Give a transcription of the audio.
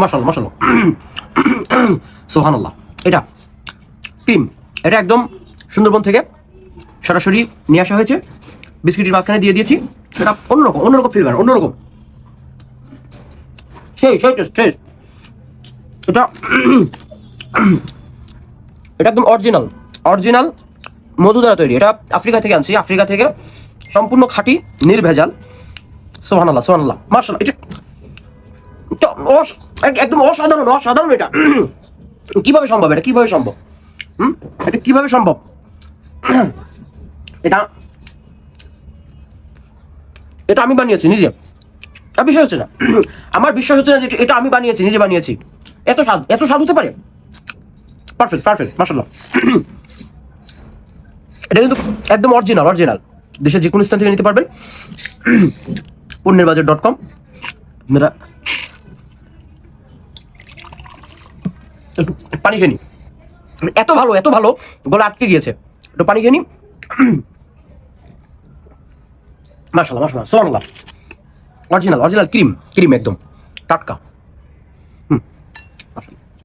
মশাল মশাল সোহান আল্লাহ এটা ক্রিম। এটা একদম সুন্দরবন থেকে সরাসরি নিয়ে আসা হয়েছে। বিস্কিটের মাঝখানে দিয়ে দিয়েছি। এটা অন্যরকম অন্যরকম ফ্লেভার অন্যরকম। সেই সেই টেস্ট টেস্ট এটা এটা একদম অরিজিনাল অরিজিনাল মধু দ্বারা তৈরি। এটা আফ্রিকা থেকে আনছি। আফ্রিকা থেকে সম্পূর্ণ খাঁটি, নির্ভেজাল। সোহান আল্লাহ সোহান আল্লাহ মার্শাল এটা একদম অসাধারণ অসাধারণ এটা। কীভাবে সম্ভব এটা? কীভাবে সম্ভব? হুম? এটা কীভাবে সম্ভব? এটা এটা আমি বানিয়েছি নিজে। বিশ্বাস হচ্ছে না। আমার বিশ্বাস হচ্ছে না যে এটা- এটা আমি বানিয়েছি, নিজে বানিয়েছি। এত স্বাদ এত স্বাদ হতে পারে? পারফেক্ট পারফেক্ট মাসাল্লাহ এটা কিন্তু একদম অরিজিনাল অরিজিনাল দেশের যে কোনো স্থান থেকে নিতে পারবেন। পণ্যের বাজার ডট কম আপনারা একটু পানি খেয়ে নি। এত ভালো এত ভালো, গলা আটকে গিয়েছে। একটু পানি খেয়ে নি। মাসাল্লাহ মাসাল্লাহ সোনাল্লাহ অরিজিনাল অরিজিনাল ক্রিম ক্রিম একদম, টাটকা।